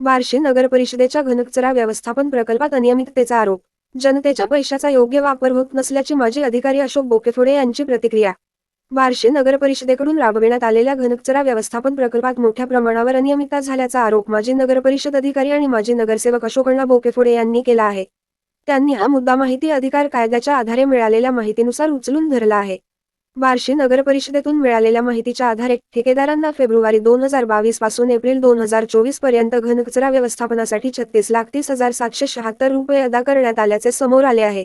बार्शी नगर परिषदेच्या घनकचरा व्यवस्थापन प्रकल्पात अनियमिततेचा आरोप. जनतेच्या पैशाचा योग्य वापर होत नसल्याची माजी अधिकारी अशोक बोकेफोडे यांची प्रतिक्रिया. बार्शी नगर परिषदेकडून राबविण्यात आलेल्या घनकचरा व्यवस्थापन प्रकल्पात मोठ्या प्रमाणावर अनियमितता झाल्याचा आरोप माजी नगर परिषद अधिकारी आणि माजी नगरसेवक अशोकण्णा बोकेफोडे यांनी केला आहे. त्यांनी हा मुद्दा माहिती अधिकार कायद्याच्या आधारे मिळालेल्या माहितीनुसार उचलून धरला आहे. बार्शी नगरपरिषदेतून मिळालेल्या माहितीच्या आधारे ठेकेदारांना फेब्रुवारी दोन हजार बावीसपासून एप्रिल दोन हजार चोवीसपर्यंत घनकचरा व्यवस्थापनासाठी छत्तीस लाख तीस हजार सातशे शहात्तर रुपये अदा करण्यात आल्याचे समोर आले आहे.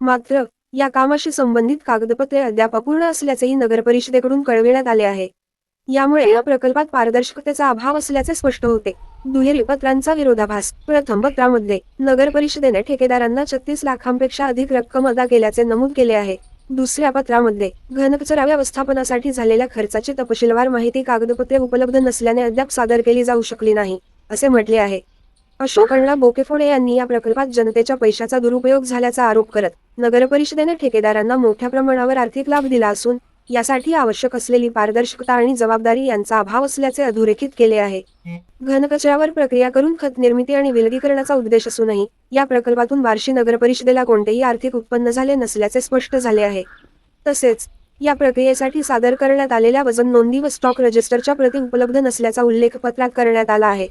मात्र या कामाशी संबंधित कागदपत्रे अद्याप अपूर्ण असल्याचेही नगरपरिषदेकडून कळविण्यात आले आहे. यामुळे या प्रकल्पात पारदर्शकतेचा अभाव असल्याचे स्पष्ट होते. दुहेरी पत्रांचा विरोधाभास. प्रथम पत्रामध्ये नगर परिषदेने ठेकेदारांना छत्तीस लाखांपेक्षा अधिक रक्कम अदा केल्याचे नमूद केले आहे. दुसऱ्या पत्रामध्ये घनकचरा व्यवस्थापनासाठी झालेल्या खर्चाची तपशीलवार माहिती कागदपत्रे उपलब्ध नसल्याने अद्याप सादर केली जाऊ शकली नाही असे म्हटले आहे. अशोक अण्णा बोकेफोडे यांनी या प्रकल्पात जनतेच्या पैशाचा दुरुपयोग झाल्याचा आरोप करत नगरपरिषदेने ठेकेदारांना मोठ्या प्रमाणावर आर्थिक लाभ दिला असून यासाठी आवश्यक असलेली पारदर्शकता आणि जबाबदारी यांचा अभाव असल्याचे अधोरेखित केले आहे. घनकचऱ्यावर प्रक्रिया करून खत निर्मिती आणि विलगीकरणाचा उद्देश असूनही या प्रकल्पातून बार्शी नगर परिषदेला कोणतेही आर्थिक उत्पन्न झाले नसल्याचे स्पष्ट झाले आहे. तसेच या प्रक्रियेसाठी सादर करण्यात आलेल्या वजन नोंदी व स्टॉक रजिस्टरच्या प्रती उपलब्ध नसल्याचा उल्लेख पत्रात करण्यात आला आहे.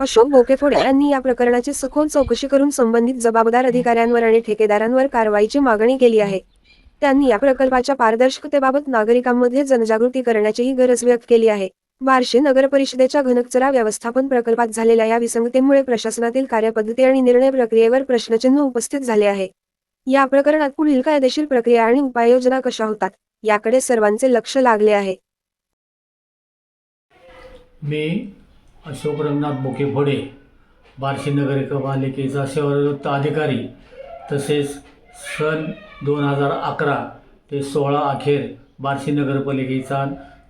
अशोक बोकेफोडे यांनी या प्रकरणाची सखोल चौकशी करून संबंधित जबाबदार अधिकाऱ्यांवर आणि ठेकेदारांवर कारवाईची मागणी केली आहे. त्यांनी या प्रकल्पाच्या पारदर्शकतेबाबत नागरिकांमध्ये जनजागृती करण्याचीही गरज व्यक्त केली आहे. बार्शी नगर परिषदेच्या घनकचरा व्यवस्थापन प्रकल्पात झालेल्या या विसंगतीमुळे प्रशासनातील कार्यपद्धती आणि निर्णय प्रक्रियेवर प्रश्नचिन्ह उपस्थित झाले आहे. या प्रकरणात पुढील कायदेशीर प्रक्रिया आणि उपाययोजना कशा होतात याकडे सर्वांचे लक्ष लागले आहे. मी अशोक रंगनाथ बोकेफोडे बार्शी नगरपालिकेचा सेवानिवृत्त अधिकारी तसेच सन दोन हजार अकरा ते सोळा अखेर बार्शी नगरपालिकेचा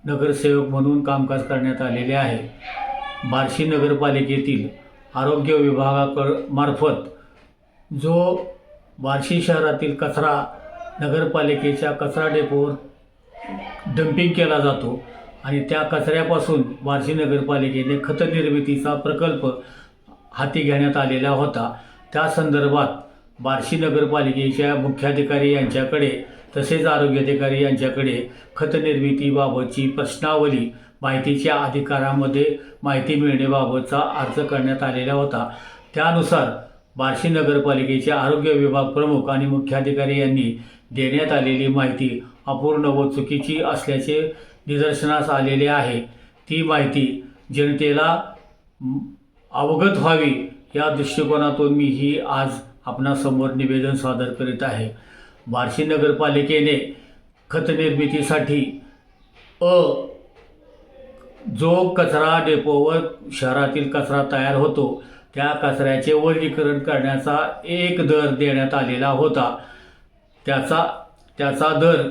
नगरसेवक म्हणून कामकाज करण्यात आलेले आहे. बार्शी नगरपालिकेतील आरोग्य विभागाकड मार्फत जो बार्शी शहरातील कचरा नगरपालिकेच्या कचरा डेपोवर डम्पिंग केला जातो आणि त्या कचऱ्यापासून बार्शी नगरपालिकेने खतनिर्मितीचा प्रकल्प हाती घेण्यात आलेला होता. त्या संदर्भात बार्शी नगरपालिकेच्या मुख्याधिकारी यांच्याकडे तसेच आरोग्याधिकारी यांच्याकडे खतनिर्मितीबाबतची प्रश्नावली माहितीच्या अधिकारामध्ये माहिती मिळण्याबाबतचा अर्ज करण्यात आलेला होता. त्यानुसार बार्शी नगरपालिकेचे आरोग्य विभाग प्रमुख आणि मुख्याधिकारी यांनी देण्यात आलेली माहिती अपूर्ण व चुकीची असल्याचे निदर्शनास आलेले आहे. ती माहिती जनतेला अवगत व्हावी या दृष्टिकोनातून मी ही आज आपणासमोर निवेदन सादर करीत आहे. बार्शी नगरपालिकेने खतनिर्मितीसाठी अ जो कचरा डेपोवर शहरातील कचरा तयार होतो त्या कचऱ्याचे वर्गीकरण करण्याचा एक दर देण्यात आलेला होता. त्याचा त्याचा दर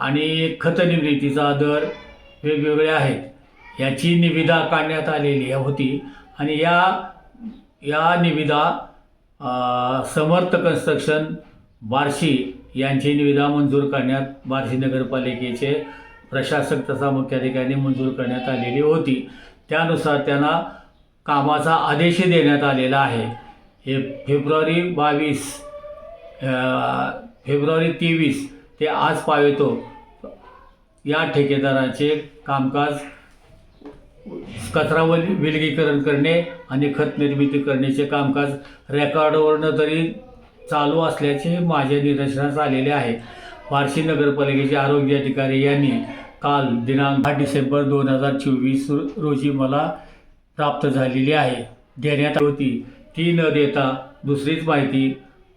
आणि खत निर्मितीचा दर वेगवेगळे आहेत. याची निविदा काढण्यात आलेली होती आणि या या निविदा समर्थ कन्स्ट्रक्शन बार्शी यांची निविदा मंजूर करण्यात बार्शी नगरपालिकेचे प्रशासक तथा मुख्याधिकारी मंजूर करण्यात आलेली होती. त्यानुसार त्यांना कामाचा आदेशही देण्यात आलेला आहे. हे फेब्रुवारी बावीस फेब्रुवारी तेवीस ते आज पावेतो या ठेकेदाराचे कामकाज कचरा वल विलगीकरण करणे आणि खत निर्मिती करण्याचे कामकाज रेकॉर्डवरनं तरी चालू असल्याचे माझ्या निदर्शनास आलेले आहे. बार्शी नगरपालिकेचे आरोग्य अधिकारी यांनी काल दिनांक आठ डिसेंबर दोन हजार चोवीस रोजी मला प्राप्त झालेली आहे. देण्यात होती. ती न देता दुसरीच माहिती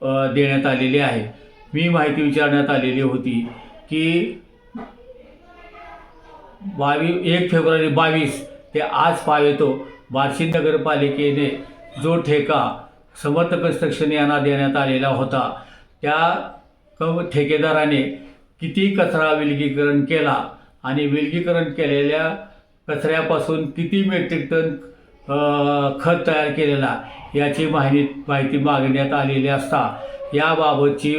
देण्यात आलेली आहे. मी माहिती विचारण्यात आलेली होती की बावीस एक फेब्रुवारी बावीस ते आज पावेतो बार्शी नगरपालिकेने जो ठेका समर्थ कन्स्ट्रक्शन यांना देण्यात आलेला होता त्या क ठेकेदाराने किती कचरा विलगीकरण केला आणि विलगीकरण केलेल्या कचऱ्यापासून किती मेट्रिक टन खत तयार केलेला याची माहिती माहिती मागण्यात आलेली असता याबाबतची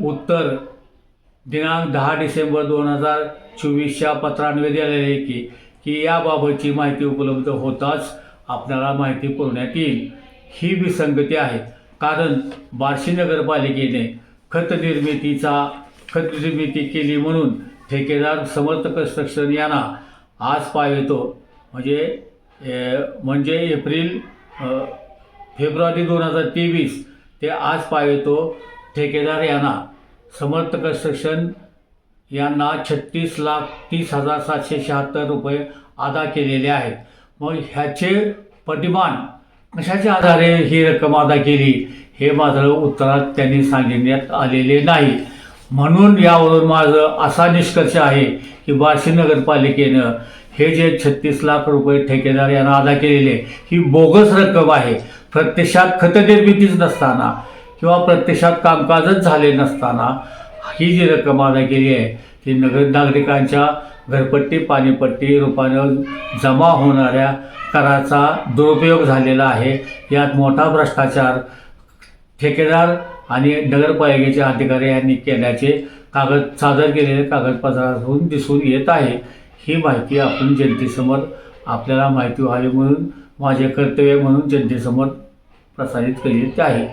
उत्तर दिनांक दहा डिसेंबर दोन हजार चोवीसच्या पत्रांमध्ये दिलेले आहे की की याबाबतची माहिती उपलब्ध होताच आपल्याला माहिती पुरवण्यात येईल. ही विसंगती आहे. कारण बार्शी नगरपालिकेने खत निर्मितीचा खत निर्मिती केली म्हणून ठेकेदार समर्थ कन्स्ट्रक्शन यांना आज पावेतो म्हणजे ए, म्हणजे एप्रिल फेब्रुवारी दोन हजार तेवीस ते आज पावेतो ठेकेदार यांना. समर्थ कन्स्ट्रक्शन यांना छत्तीस लाख तीस हजार सातशे शहात्तर रुपये अदा केलेले आहेत. मग ह्याचे परिमाण कशाच्या आधारे ही रक्कम अदा केली? हे मात्र उत्तरात त्यांनी सांगण्यात आलेले नाही. म्हणून यावरून माझं असा निष्कर्ष आहे की बार्शी नगरपालिकेनं हे जे छत्तीस लाख रुपये ठेकेदार यांना अदा केलेले ही बोगस रक्कम आहे. प्रत्यक्षात खतनिर्मितीच नसताना किंवा प्रत्यक्षात कामकाजच झाले नसताना ही जी रक्कम अदा केली आहे ती नगर नागरिकांच्या घरपट्टी पाणीपट्टी रूपानं जमा होणाऱ्या कराचा दुरुपयोग झालेला आहे. यात मोठा भ्रष्टाचार ठेकेदार आणि नगरपालिकेचे अधिकारी यांनी केल्याचे कागद सादर केलेले कागदपत्रातून दिसून येत आहे. ही माहिती आपण जनतेसमोर आपल्याला माहिती व्हावी म्हणून माझे कर्तव्य म्हणून जनतेसमोर प्रसारित केली आहे.